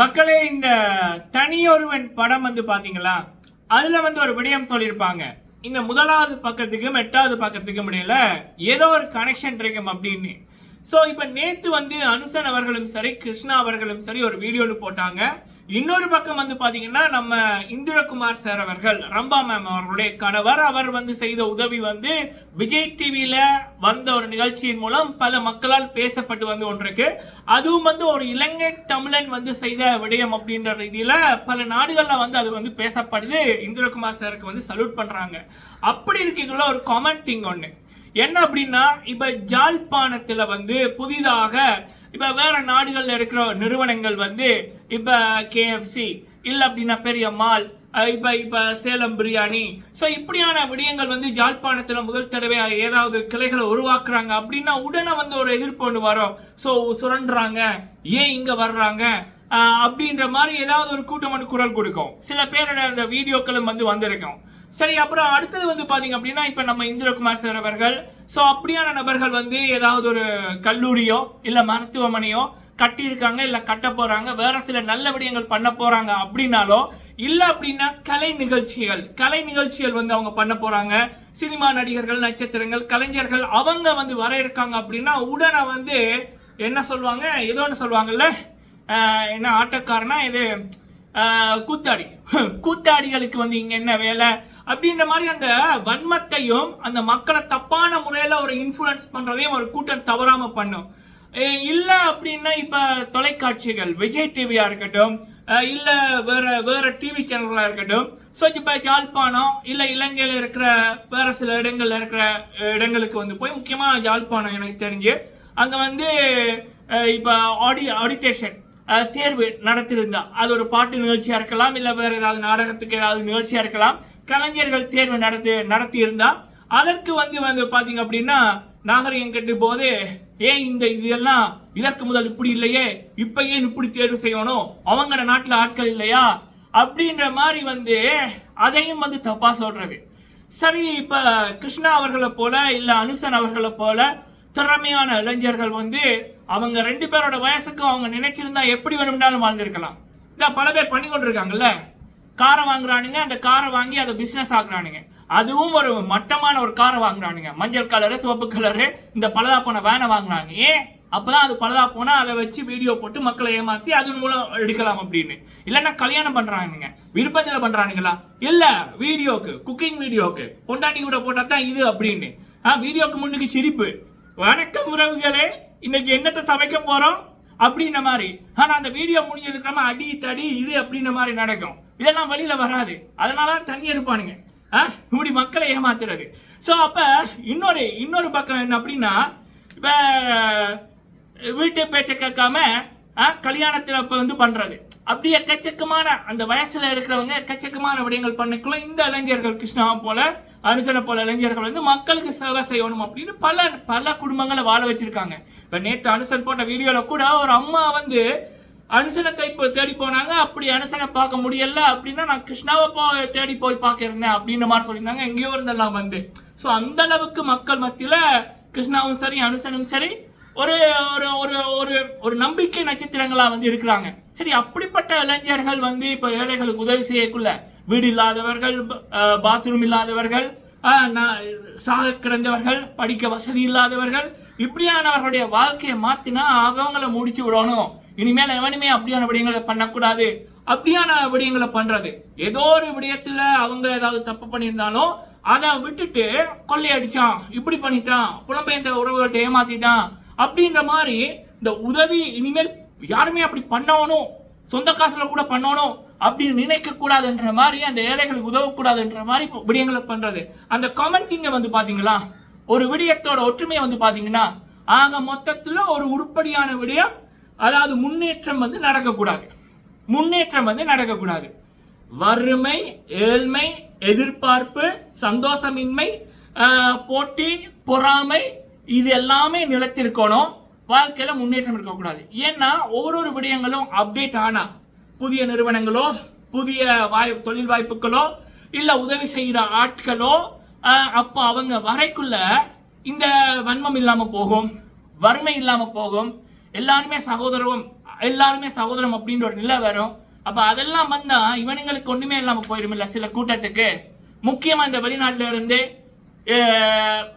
மக்களே இந்த தனியொருவன் படம் வந்து பாத்தீங்களா? அதுல வந்து ஒரு விடயம் சொல்லியிருப்பாங்க. இந்த முதலாவது பக்கத்துக்கும் எட்டாவது பக்கத்துக்கும் இடையில ஏதோ ஒரு கனெக்ஷன் இருக்கும் அப்படின்னு. ஸோ இப்போ நேத்து வந்து அனுசன் அவர்களும் சரி கிருஷ்ணா அவர்களும் சரி ஒரு வீடியோன்னு போட்டாங்க. இன்னொரு பக்கம் வந்து பாத்தீங்கன்னா நம்ம இந்திரகுமார் சார் அவர்கள் ரம்பா மேம் அவர்களுடைய கணவர் அவர் வந்து செய்த உதவி வந்து விஜய் டிவியில வந்த ஒரு நிகழ்ச்சியின் மூலம் பல மக்களால் பேசப்பட்டு வந்து ஒன்றிருக்கு அதுவும் வந்து ஒரு இலங்கை தமிழன் வந்து செய்த விடயம் அப்படின்ற ரீதியில பல நாடுகள்ல வந்து அது வந்து பேசப்படுது. இந்திரகுமார் சாருக்கு வந்து சல்யூட் பண்றாங்க. அப்படி இருக்கக்குள்ள ஒரு காமன் திங் ஒண்ணு. என்ன அப்படின்னா இப்ப ஜாழ்ப்பாணத்துல வந்து புதிதாக இப்போ வேற நாடுகளில் இருக்கிற நிறுவனங்கள் வந்து இப்போ கேஎஃப்சி இல்லை அப்படின்னா பெரிய மால் இப்போ இப்போ சேலம் பிரியாணி. ஸோ இப்படியான விடயங்கள் வந்து ஜாழ்ப்பாணத்துல முதல் தடவை ஏதாவது கிளைகளை உருவாக்குறாங்க அப்படின்னா உடனே வந்து ஒரு எதிர்ப்பு ஒன்று வரும். ஸோ சுரண்டுறாங்க. ஏன் இங்கே வர்றாங்க? அப்படின்ற மாதிரி ஏதாவது ஒரு கூட்டம் வந்து குரல் கொடுக்கும். சில பேரோட அந்த வீடியோக்களும் வந்து வந்திருக்கும். சரி அப்புறம் அடுத்தது வந்து பாத்தீங்க அப்படின்னா இப்ப நம்ம இந்திரகுமார் சார் அவர்கள். சோ அப்படியான நபர்கள் வந்து ஏதாவது ஒரு கல்லூரியோ இல்ல மருத்துவமனையோ கட்டியிருக்காங்க இல்லை இல்ல கட்ட போறாங்க வேற சில நல்ல விடயங்கள் பண்ண போறாங்க அப்படின்னாலோ இல்ல அப்படின்னா கலை நிகழ்ச்சிகள் கலை நிகழ்ச்சிகள் வந்து அவங்க பண்ண போறாங்க. சினிமா நடிகர்கள் நட்சத்திரங்கள் கலைஞர்கள் அவங்க வந்து வர இருக்காங்க அப்படின்னா உடனே வந்து என்ன சொல்லுவாங்க? ஏதோ ஒன்று சொல்லுவாங்கல்ல என்ன ஆட்டக்காரனா இது கூத்தாடி. கூத்தாடிகளுக்கு வந்து இங்க என்ன வேலை? அப்படின்ற மாதிரி அந்த வன்மத்தையும் அந்த மக்களை தப்பான முறையில் ஒரு இன்ஃப்ளூயன்ஸ் பண்ணுறதையும் ஒரு கூட்டம் தவறாமல் பண்ணும். இல்லை அப்படின்னா இப்போ தொலைக்காட்சிகள் விஜய் டிவியாக இருக்கட்டும் இல்லை வேற வேற டிவி சேனல்களாக இருக்கட்டும். ஸோ இப்போ ஜாழ்ப்பாணம் இல்லை இலங்கையில் இருக்கிற வேற சில இடங்கள்ல இருக்கிற இடங்களுக்கு வந்து போய் முக்கியமாக ஜாழ்ப்பாணம் எனக்கு தெரிஞ்சு அங்கே வந்து இப்போ ஆடி ஆடிட்டேஷன் தேர்வு நடத்திருந்தா அது ஒரு பாட்டு நிகழ்ச்சியா இருக்கலாம் இல்ல வேற ஏதாவது நாடகத்துக்கு ஏதாவது நிகழ்ச்சியா இருக்கலாம். கலைஞர்கள் தேர்வு நடத்தி நடத்தி இருந்தா அதற்கு வந்து வந்து பாத்தீங்க அப்படின்னா நாகரிகம் கட்டும் போது ஏன் இந்த இதெல்லாம் இதற்கு முதல் இப்படி இல்லையே? இப்ப ஏன் இப்படி தேர்வு செய்யணும்? அவங்க நாட்டுல ஆட்கள் இல்லையா? அப்படின்ற மாதிரி வந்து அதையும் வந்து தப்பா சொல்றது. சரி இப்ப கிருஷ்ணா அவர்களை போல இல்ல அனுசன் அவர்களை போல திறமையான இளைஞர்கள் வந்து அவங்க ரெண்டு பேரோட வயசுக்கு அவங்க நினைச்சிருந்தா எப்படி வேணும்னாலும் வாழ்ந்திருக்கலாம். இதான் பல பேர் பண்ணி கொண்டிருக்காங்கல்ல? காரை வாங்குறானுங்க அந்த காரை வாங்கி அதை பிஸ்னஸ் ஆக்குறானுங்க. அதுவும் ஒரு மட்டமான ஒரு காரை வாங்குறானுங்க. மஞ்சள் கலரு சிவப்பு கலரு இந்த பலதா போன வேனை வாங்குறாங்க. ஏன்? அப்பதான் அது பலதா போனா அதை வச்சு வீடியோ போட்டு மக்களை ஏமாத்தி அதன் மூலம் எடுக்கலாம் அப்படின்னு. இல்லைன்னா கல்யாணம் பண்றானுங்க. விருப்பத்தில் பண்றானுங்களா? இல்ல வீடியோக்கு குக்கிங் வீடியோக்கு பொண்டாட்டி கூட போட்டா தான் இது அப்படின்னு. ஆ வீடியோக்கு முன்னுக்கு சிரிப்பு. வணக்கம் உறவுகளே இன்னைக்கு என்னத்தை சமைக்க போறோம்? அப்படின்ன மாதிரி. ஆனா அந்த வீடியோ முடிஞ்சதுக்கு நம்ம அடி தடி இது அப்படின்ன மாதிரி நடக்கும். இதெல்லாம் வெளியில வராது. அதனால தான் தண்ணி இருப்பானுங்க. ஆ, இப்படி மக்களை ஏமாத்துறது. ஸோ அப்ப இன்னொரு இன்னொரு பக்கம் என்ன அப்படின்னா இப்ப வீட்டு பேச்சை கேட்காம ஆ, இப்போ வந்து பண்றது. அப்படி எக்கச்சக்கமான அந்த வயசுல இருக்கிறவங்க எக்கச்சக்கமான விடயங்கள் பண்ணிக்குள்ள இந்த இளைஞர்கள் கிருஷ்ணா போல அனுசனை போல இளைஞர்கள் வந்து மக்களுக்கு சேவை செய்யணும் அப்படின்னு பல பல குடும்பங்களை வாழ வச்சிருக்காங்க. இப்ப நேற்று அனுசன் போட்ட வீடியோல கூட ஒரு அம்மா வந்து அனுசனத்தை இப்போ தேடி போனாங்க. அப்படி அனுசனை பார்க்க முடியல அப்படின்னா நான் கிருஷ்ணாவை போ தேடி போய் பார்க்கிறேன் அப்படின்ற மாதிரி சொல்லியிருந்தாங்க. எங்கேயோ இருந்தெல்லாம் வந்து. ஸோ அந்த அளவுக்கு மக்கள் மத்தியில் கிருஷ்ணாவும் சரி அனுசனும் சரி ஒரு ஒரு ஒரு ஒரு ஒரு நம்பிக்கை நட்சத்திரங்களாக வந்து இருக்கிறாங்க. சரி அப்படிப்பட்ட இளைஞர்கள் வந்து இப்போ ஏழைகளுக்கு உதவி செய்யக்குள்ள வீடு இல்லாதவர்கள் பாத்ரூம் இல்லாதவர்கள் சாக கிடந்தவர்கள் படிக்க வசதி இல்லாதவர்கள் இப்படியானவர்களுடைய வாழ்க்கையை மாற்றினா அவங்கள முடிச்சு விடணும். இனிமேல் எவனுமே அப்படியான விடயங்களை பண்ணக்கூடாது. அப்படியான விடயங்களை பண்ணுறது ஏதோ ஒரு விடயத்தில் அவங்க ஏதாவது தப்பு பண்ணியிருந்தாலும் அதை விட்டுட்டு கொள்ளையடிச்சான் இப்படி பண்ணிட்டான் புலம்பெயர்ந்த உறவுகள்கிட்ட ஏமாத்திட்டான் அப்படின்ற மாதிரி இந்த உதவி இனிமேல் யாருமே அப்படி பண்ணணும் சொந்த காசில் கூட பண்ணணும் அப்படின்னு நினைக்க கூடாதுன்ற மாதிரி அந்த ஏழைகளுக்கு உதவக்கூடாதுன்ற மாதிரி விடயங்களை பண்றது. அந்த கமெண்டிங்க வந்து பாத்தீங்களா? ஒரு விடயத்தோட ஒற்றுமையை வந்து பாத்தீங்கன்னா ஆக மொத்தத்துல ஒரு உருப்படியான விடயம் அதாவது முன்னேற்றம் வந்து நடக்கக்கூடாது. முன்னேற்றம் வந்து நடக்கக்கூடாது. வறுமை ஏழ்மை எதிர்பார்ப்பு சந்தோஷமின்மை போட்டி பொறாமை இது எல்லாமே நிலைத்திருக்கணும். வாழ்க்கையில் முன்னேற்றம் இருக்கக்கூடாது. ஏன்னா ஒவ்வொரு விடயங்களும் அப்டேட் ஆனால் புதிய நிறுவனங்களோ புதிய வாய் தொழில் வாய்ப்புகளோ இல்லை உதவி செய்கிற ஆட்களோ அப்போ அவங்க வரைக்குள்ள இந்த வன்மம் இல்லாமல் போகும் வறுமை இல்லாமல் போகும். எல்லாருமே சகோதரம் எல்லாருமே சகோதரம் அப்படின்ற ஒரு நிலை வரும். அப்போ அதெல்லாம் வந்தால் இவனுங்களுக்கு ஒன்றுமே இல்லாமல் போயிடும் இல்லை சில கூட்டத்துக்கு. முக்கியமாக இந்த வெளிநாட்டில் இருந்து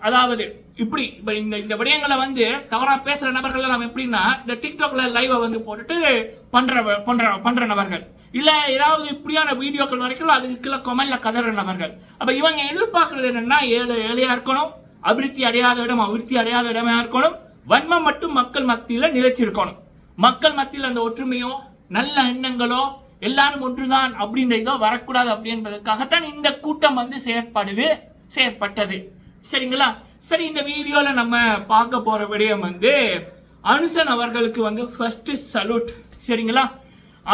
அதாவது இப்படி இப்போ இந்த இந்த விடயங்களை வந்து தவறாக பேசுகிற நபர்கள் எல்லாம் எப்படின்னா இந்த டிக்டாக்ல லைவை வந்து போட்டுட்டு பண்ணுற பண்ணுற பண்ணுற நபர்கள். இல்லை ஏதாவது இப்படியான வீடியோக்கள் வரைக்கும் அதுக்கு கீழே கொமெண்ட்ல கதற நபர்கள். அப்போ இவங்க எதிர்பார்க்கறது என்னன்னா ஏழை ஏழையாக இருக்கணும் அபிவிருத்தி அடையாத இடம் அபிவிருத்தி அடையாத இடமா இருக்கணும் வன்மம் மட்டும் மக்கள் மத்தியில் நிலைச்சிருக்கணும் மக்கள் மத்தியில் அந்த ஒற்றுமையோ நல்ல எண்ணங்களோ எல்லாரும் ஒன்றுதான் அப்படின்ற இதோ வரக்கூடாது அப்படின்றதுக்காகத்தான் இந்த கூட்டம் வந்து செயற்படுது. செயற்பட்டது. சரிங்களா? சரி இந்த வீடியோவில் நம்ம பார்க்க போகிற விடயம் வந்து அனுசன் அவர்களுக்கு வந்து ஃபர்ஸ்ட் சல்யூட் சரிங்களா?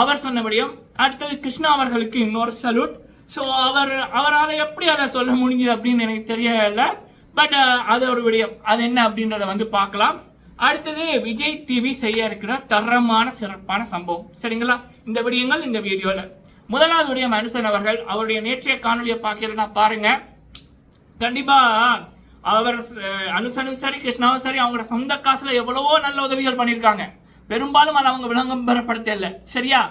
அவர் சொன்ன விடயம். அடுத்தது கிருஷ்ணா அவர்களுக்கு இன்னொரு சல்யூட் ஸோ அவர் அவரால் எப்படி அதை சொல்ல முடிஞ்சது அப்படின்னு எனக்கு தெரியல. பட் அது ஒரு விடயம். அது என்ன அப்படின்றத வந்து பார்க்கலாம். அடுத்தது விஜய் டிவி செய்ய இருக்கிற தரமான சிறப்பான சம்பவம். சரிங்களா? இந்த விடயங்கள் இந்த வீடியோவில் முதலாவது விடயம் அனுசன் அவர்கள். அவருடைய நேற்றைய காணொலியை பார்க்கலன்னா பாருங்கள் கண்டிப்பா. அவர் அனுசனும் சரி கிருஷ்ணாவும் சரி அவங்களோட சொந்த காசுல எவ்வளவோ நல்ல உதவிகள் பண்ணியிருக்காங்க. பெரும்பாலும் அதை அவங்க விளம்பரப்படுத்த இல்லை சரியா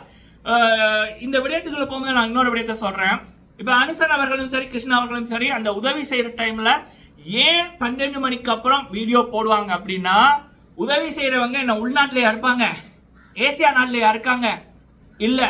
இந்த விடயத்துக்குள்ள போகும்போது நான் இன்னொரு விடயத்தை சொல்றேன். இப்ப அனுசன் அவர்களும் சரி கிருஷ்ணா அவர்களும் சரி அந்த உதவி செய்யற டைம்ல ஏன் பன்னெண்டு மணிக்கு அப்புறம் வீடியோ போடுவாங்க அப்படின்னா உதவி செய்யறவங்க என்ன உள்நாட்டிலேயே இருப்பாங்க? ஏசியா நாட்டிலேயா இருக்காங்க? இல்ல.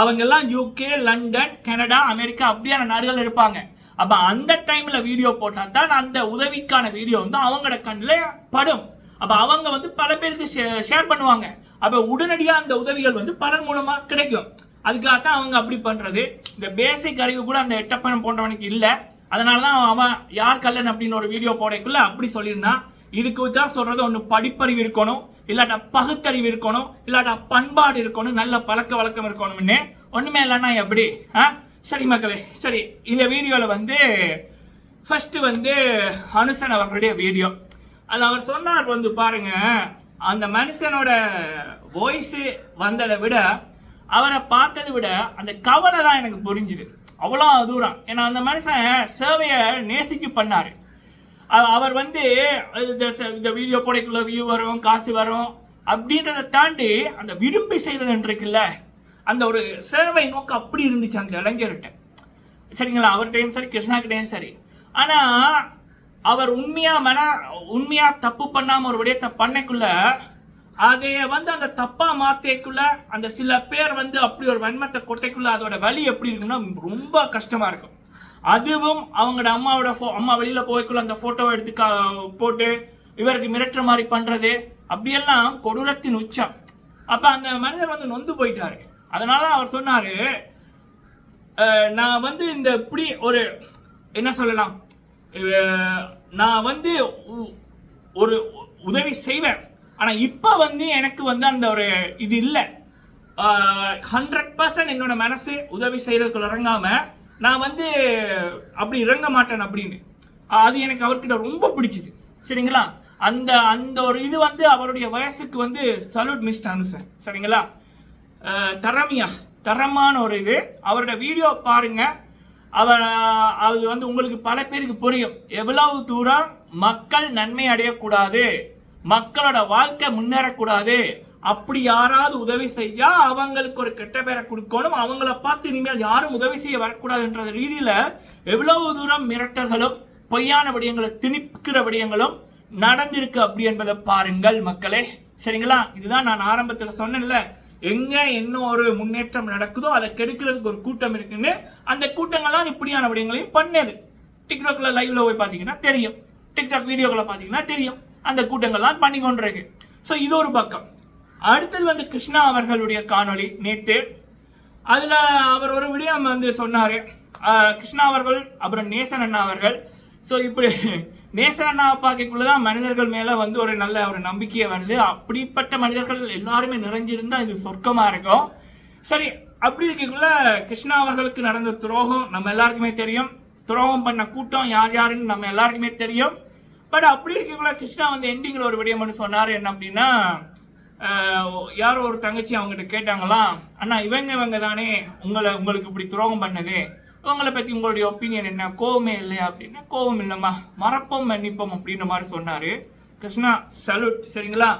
அவங்க எல்லாம் யூகே லண்டன் கனடா அமெரிக்கா அப்படியான நாடுகள் இருப்பாங்க. அப்ப அந்த டைம்ல வீடியோ போட்டா தான் அந்த உதவிக்கான வீடியோ வந்து அவங்களோட கண்ணில் படும். அப்ப அவங்க வந்து பல பேருக்கு ஷேர் பண்ணுவாங்க. அப்ப உடனடியா அந்த உதவிகள் வந்து பலன் மூலமா கிடைக்கும். அதுக்காக தான் அவங்க அப்படி பண்றது. இந்த பேசிக் அறிவு கூட அந்த எட்டப்பன் போன்றவனுக்கு இல்ல. அதனாலதான் அவன் யார் கல்லன் அப்படின்னு ஒரு வீடியோ போடக்குள்ள அப்படி சொல்லியிருந்தான். இதுக்கு தான் சொல்றது ஒன்று படிப்பறிவு இருக்கணும் இல்லாட்டா பகுத்தறிவு இருக்கணும் இல்லாட்டா பண்பாடு இருக்கணும் நல்ல பழக்க வழக்கம் இருக்கணும்னு. ஒண்ணுமே இல்லைன்னா எப்படி? ஆ? சரி மக்களே சரி இந்த வீடியோவில் வந்து ஃபஸ்ட்டு வந்து அனுசன் அவர்களுடைய வீடியோ. அது அவர் சொன்னார் வந்து பாருங்க அந்த மனுஷனோட வாய்ஸு வந்ததை விட அவரை பார்த்ததை விட அந்த கவலை தான் எனக்கு புரிஞ்சுது. அவ்வளோ தூரம் ஏன்னா அந்த மனுஷன் சேவையை நேசிச்சு பண்ணார். அவர் வந்து இந்த இந்த வீடியோ போடைக்குள்ள வியூ வரும் காசு வரும் அப்படின்றத தாண்டி அந்த விரும்பி செய்யறது இருக்குல்ல அந்த ஒரு சேவை நோக்கம் அப்படி இருந்துச்சு அந்த இளைஞர்கிட்ட. சரிங்களா? அவர்கிட்டயும் சரி கிருஷ்ணாக்கிட்டையும் சரி. ஆனா அவர் உண்மையா மன உண்மையா தப்பு பண்ணாம ஒரு விடயத்தை பண்ணக்குள்ள அதைய வந்து அந்த தப்பா மாத்தேக்குள்ள அந்த சில பேர் வந்து அப்படி ஒரு வன்மத்தை கொட்டைக்குள்ள அதோட வலி எப்படி இருக்குன்னா ரொம்ப கஷ்டமா இருக்கும். அதுவும் அவங்களோட அம்மாவோட ஃபோ அம்மா வெளியில போய்க்குள்ள அந்த போட்டோவை எடுத்து கா- போட்டு இவருக்கு மிரட்டுற மாதிரி பண்றது அப்படியெல்லாம் கொடூரத்தின் உச்சம். அப்ப அந்த மனிதர் வந்து நொந்து போயிட்டாரு. அதனால அவர் சொன்னாரு நான் வந்து இந்த இப்படி ஒரு என்ன சொல்லலாம் நான் வந்து உ- ஒரு உதவி செய்வேன். ஆனா இப்ப வந்து எனக்கு வந்து அந்த ஒரு இது இல்லை. ஹண்ட்ரட் பர்சன்ட் என்னோட மனசு உதவி செய்யறதுக்குள்ள இறங்காம நான் வந்து அப்படி இறங்க மாட்டேன் அப்படின்னு. அது எனக்கு அவர்கிட்ட ரொம்ப பிடிச்சது. சரிங்களா? அந்த அந்த ஒரு இது வந்து அவருடைய வயசுக்கு வந்து சல்யூட் மிஸ்டர் அனுசன் சரிங்களா? தரமியா தரமான ஒரு இது அவரோட வீடியோ பாருங்க. அவர் அது வந்து உங்களுக்கு பல பேருக்கு புரியும். எவ்வளவு தூரம் மக்கள் நன்மை அடையக்கூடாது மக்களோட வாழ்க்கை முன்னேறக்கூடாது. அப்படி யாராவது உதவி செய்யா அவங்களுக்கு ஒரு கெட்ட பேரை கொடுக்கணும். அவங்கள பார்த்து இனிமேல் யாரும் உதவி செய்ய வரக்கூடாதுன்ற ரீதியில் எவ்வளவு தூரம் மிரட்டல்களும் பொய்யான விடயங்களை திணிக்கிற விடயங்களும் நடந்திருக்கு அப்படி என்பதை பாருங்கள் மக்களே. சரிங்களா? இதுதான் நான் ஆரம்பத்தில் சொன்னேன்ல. எங்க என்ன ஒரு முன்னேற்றம் நடக்குதோ அதை கெடுக்கிறதுக்கு ஒரு கூட்டம் இருக்குன்னு அந்த கூட்டங்கள்லாம் இப்படியான விடயங்களையும் பண்ணது. டிக்டாக்ல லைவ்ல போய் பார்த்தீங்கன்னா தெரியும். டிக்டாக் வீடியோக்களை பார்த்தீங்கன்னா தெரியும். அந்த கூட்டங்கள்லாம் பண்ணி கொண்டிருக்கு. ஸோ இது ஒரு பக்கம். அடுத்தது வந்து கிருஷ்ணா அவர்களுடைய காணொளி நேத்து. அதுல அவர் ஒரு விடயம் வந்து சொன்னாரு. கிருஷ்ணா அவர்கள் அப்புறம் நேசன் அண்ணா அவர்கள். ஸோ இப்படி நேசன் அண்ணாவை பார்க்கக்குள்ளதான் மனிதர்கள் மேல வந்து ஒரு நல்ல ஒரு நம்பிக்கையை வருது. அப்படிப்பட்ட மனிதர்கள் எல்லாருமே நிறைஞ்சிருந்தா இது சொர்க்கமா இருக்கும். சரி அப்படி இருக்கக்குள்ள கிருஷ்ணா அவர்களுக்கு நடந்த துரோகம் நம்ம எல்லாருக்குமே தெரியும். துரோகம் பண்ண கூட்டம் யார் யாருன்னு நம்ம எல்லாருக்குமே தெரியும். பட் அப்படி இருக்கக்குள்ள கிருஷ்ணா வந்து எண்டிங்கில் ஒரு விடயம் ஒன்று சொன்னார். என்ன அப்படின்னா யாரோ ஒரு தங்கச்சி அவங்ககிட்ட கேட்டாங்களாம் அண்ணா இவங்க இவங்க தானே உங்களை உங்களுக்கு இப்படி துரோகம் பண்ணது. உங்களை பற்றி உங்களுடைய ஒப்பீனியன் என்ன? கோவமே இல்லையா அப்படின்னா. கோவம் இல்லைம்மா. மறப்போம் மன்னிப்போம் அப்படின்ற மாதிரி சொன்னார். கிருஷ்ணா சல்யூட் சரிங்களா?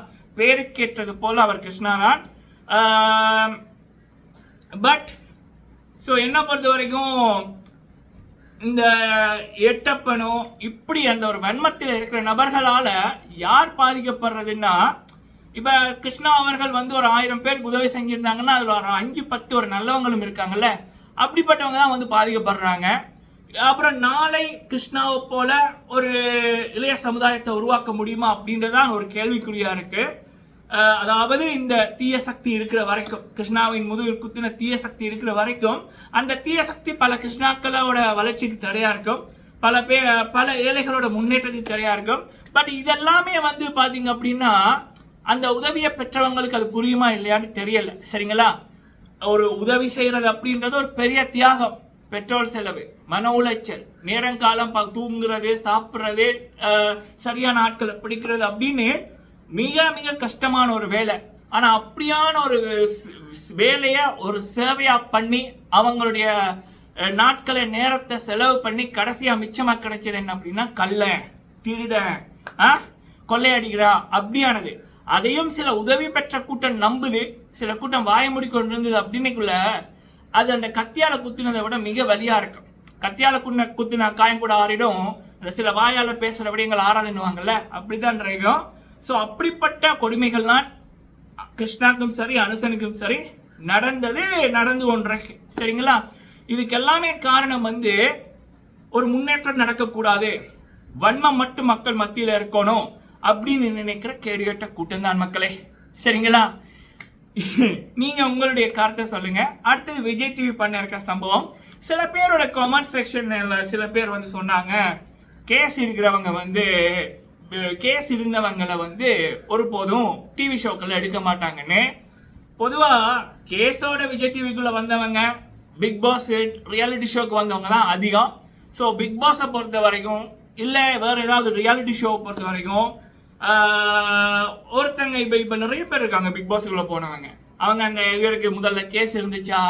வேறு கேட்டது போல் அவர் கிருஷ்ணா தான். பட் ஸோ என்ன பொறுத்த வரைக்கும் இந்த எட்டப்பனும் இப்படி அந்த ஒரு வன்மத்தில் இருக்கிற நபர்களால் யார் பாதிக்கப்படுறதுன்னா இப்போ கிருஷ்ணா அவர்கள் வந்து ஒரு ஆயிரம் பேருக்கு உதவி செஞ்சிருந்தாங்கன்னா அதில் ஒரு அஞ்சு பத்து ஒரு நல்லவங்களும் இருக்காங்கல்ல? அப்படிப்பட்டவங்க தான் வந்து பாதிக்கப்படுறாங்க. அப்புறம் நாளை கிருஷ்ணாவை போல ஒரு இளைய சமுதாயத்தை உருவாக்க முடியுமா அப்படின்றதான் ஒரு கேள்விக்குறியா இருக்கு. அதாவது இந்த தீய சக்தி இருக்கிற வரைக்கும் கிருஷ்ணாவின் முதுகில் குத்தின தீய சக்தி இருக்கிற வரைக்கும் அந்த தீய சக்தி பல கிருஷ்ணாக்களோட வளர்ச்சிக்கு தடையா இருக்கும். பல பே பல ஏழைகளோட முன்னேற்றத்துக்கு தடையா இருக்கும். பட் இதெல்லாமே வந்து பாத்தீங்க அப்படின்னா அந்த உதவியை பெற்றவங்களுக்கு அது புரியுமா இல்லையான்னு தெரியல. சரிங்களா? ஒரு உதவி செய்யறது அப்படின்றது ஒரு பெரிய தியாகம் பெட்ரோல் செலவு மன உளைச்சல் நேரங்காலம் பா- தூங்குறது சாப்பிட்றது சரியான ஆட்களை பிடிக்கிறது அப்படின்னு மிக மிக கஷ்டமான ஒரு வேலை ஆனால் அப்படியான ஒரு வேலையை ஒரு சேவையாக பண்ணி அவங்களுடைய நாட்களை நேரத்தை செலவு பண்ணி கடைசியாக மிச்சமாக கிடைச்சது என்ன அப்படின்னா கள்ளன் திருடன் ஆ? கொள்ளையடிக்கிறா அப்படியானது அதையும் சில உதவி பெற்ற கூட்டம் நம்புது சில கூட்டம் வாய மூடி கொண்டு இருந்தது அப்படின்னுக்குள்ள அது அந்த கத்தியால குத்தினதை விட மிக வலியா இருக்கும். கத்தியால குன்ன குத்தின காயம் கூட ஆறிடும். அந்த சில வாயால பேசுற விடயங்கள் ஆறாதுன்னுவாங்கல்ல? அப்படிதான் இருக்கும் ஸோ அப்படிப்பட்ட கொடுமைகள்லாம் கிருஷ்ணாக்கும் சரி அனுசனுக்கும் சரி நடந்தது நடந்து கொண்டிருக்கு சரிங்களா? இதுக்கு எல்லாமே காரணம் வந்து ஒரு முன்னேற்றம் நடக்கக்கூடாது. வன்மம் மட்டும் மக்கள் மத்தியில் இருக்கணும். அப்படின்னு நினைக்கிற கேடுகட்ட கூட்டம்தான் மக்களே. சரிங்களா? நீங்க உங்களுடைய கருத்தை சொல்லுங்க. அடுத்தது விஜய் டிவி பண்ண இருக்க சம்பவம். சில பேரோட கமெண்ட் செக்ஷன்ல சில பேர் வந்து சொன்னாங்க கேஸ் இருக்கிறவங்க வந்து கேஸ் இருந்தவங்களை வந்து ஒருபோதும் டிவி ஷோக்கள் எடுக்க மாட்டாங்கன்னு. பொதுவா கேஸோட விஜய் டிவிக்குள்ள வந்தவங்க பிக் பாஸ் ரியாலிட்டி ஷோக்கு வந்தவங்க தான் அதிகம். ஸோ பிக் பாஸை பொறுத்த வரைக்கும் இல்லை வேற ஏதாவது ரியாலிட்டி ஷோவை பொறுத்த வரைக்கும் ஒருத்தங்க இப்போ இப்போ நிறைய பேர் இருக்காங்க பிக் பாஸுக்குள்ளே போனவங்க. அவங்க அந்த இவருக்கு முதல்ல கேஸ் இருந்துச்சா?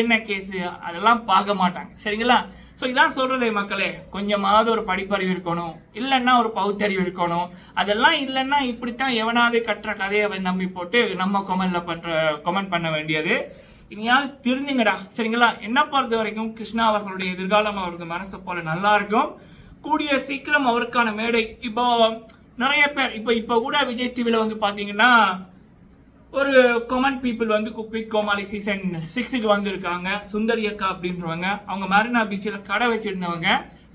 என்ன கேஸு அதெல்லாம் பார்க்க மாட்டாங்க. சரிங்களா? ஸோ இதான் சொல்கிறது மக்களே. கொஞ்சமாவது ஒரு படிப்பறிவு இருக்கணும். இல்லைன்னா ஒரு பகுத்தறிவு இருக்கணும். அதெல்லாம் இல்லைன்னா இப்படித்தான் எவனாவது கட்டுற கதையை அவன் நம்பி போட்டு நம்ம கொமெண்டில் பண்ணுற கொமெண்ட் பண்ண வேண்டியது. இனியாவது திருந்துங்கடா. சரிங்களா? என்ன பொறுத்த வரைக்கும் கிருஷ்ணா அவர்களுடைய எதிர்காலம் அவரது மனசை போல நல்லா இருக்கும். கூடிய சீக்கிரம் அவருக்கான மேடை இப்போ நிறைய பேர் இப்போ இப்போ கூட விஜய் டிவியில் வந்து பார்த்தீங்கன்னா ஒரு கொமன் பீப்புள் வந்து குப்பிக் கோமாளி சீசன் சிக்ஸுக்கு வந்திருக்காங்க. சுந்தரி அக்கா அப்படின்றவங்க. அவங்க மரினா பீச்சில் கடை வச்சிருந்தவங்க.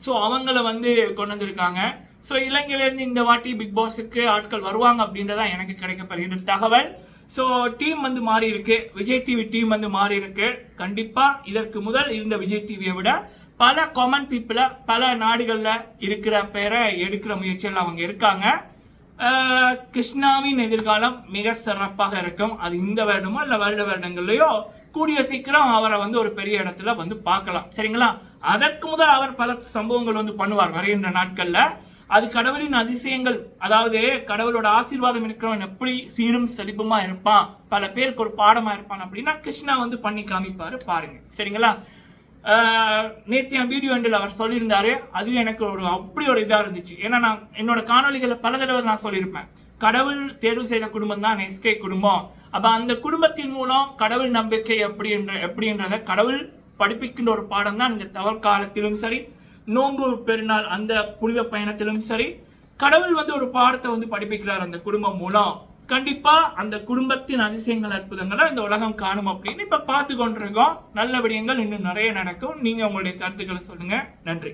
ஸோ அவங்கள வந்து கொண்டு வந்திருக்காங்க. ஸோ இலங்கையிலேருந்து இந்த வாட்டி பிக் பாஸுக்கு ஆட்கள் வருவாங்க அப்படின்றதா எனக்கு கிடைக்கப்படுகின்ற தகவல். ஸோ டீம் வந்து மாறி இருக்கு விஜய் டிவி டீம் வந்து மாறி இருக்கு கண்டிப்பாக இதற்கு முதல் இருந்த விஜய் டிவியை விட பல காமன் பீப்புளை பல நாடுகளில் இருக்கிற பேரை எடுக்கிற முயற்சியில் அவங்க இருக்காங்க. கிருஷ்ணாவின் எதிர்காலம் மிக சிறப்பாக இருக்கும். அது இந்த வருடமோ இல்லை வருட வருடங்கள்லையோ கூடிய சீக்கிரம் அவரை வந்து ஒரு பெரிய இடத்துல வந்து பார்க்கலாம். சரிங்களா? அதற்கு முதல் அவர் பல சம்பவங்கள் வந்து பண்ணுவார் வருகின்ற நாட்களில். அது கடவுளின் அதிசயங்கள் அதாவது கடவுளோட ஆசீர்வாதம் இருக்கிறவன் எப்படி சீரும் செழிப்புமா இருப்பான் பல பேருக்கு ஒரு பாடமா இருப்பான் அப்படின்னா கிருஷ்ணா வந்து பண்ணி காமிப்பாரு பாருங்க. சரிங்களா? ஆஹ் என் வீடியோ எண்டில் அவர் சொல்லியிருந்தாரு. அது எனக்கு ஒரு அப்படி ஒரு இதாக இருந்துச்சு. ஏன்னா நான் என்னோட காணொளிகளை பல தடவை நான் சொல்லியிருப்பேன். கடவுள் தேர்வு செய்த குடும்பம் தான் எஸ்கே குடும்பம். அப்போ அந்த குடும்பத்தின் மூலம் கடவுள் நம்பிக்கை எப்படின்ற எப்படின்றத கடவுள் படிப்பிக்கின்ற ஒரு பாடம் தான் இந்த தவற்காலத்திலும் சரி நோன்பு பெருநாள் அந்த புனித பயணத்திலும் சரி கடவுள் வந்து ஒரு பாடத்தை வந்து படிப்பிக்கிறார் அந்த குடும்பம் மூலம். கண்டிப்பா அந்த குடும்பத்தின் அதிசயங்கள் அற்புதங்களை இந்த உலகம் காணும் அப்படின்னு இப்ப பார்த்து கொண்டிருக்கோம் நல்ல விடயங்கள் இன்னும் நிறைய நடக்கும். நீங்க உங்களுடைய கருத்துக்களை சொல்லுங்க. நன்றி.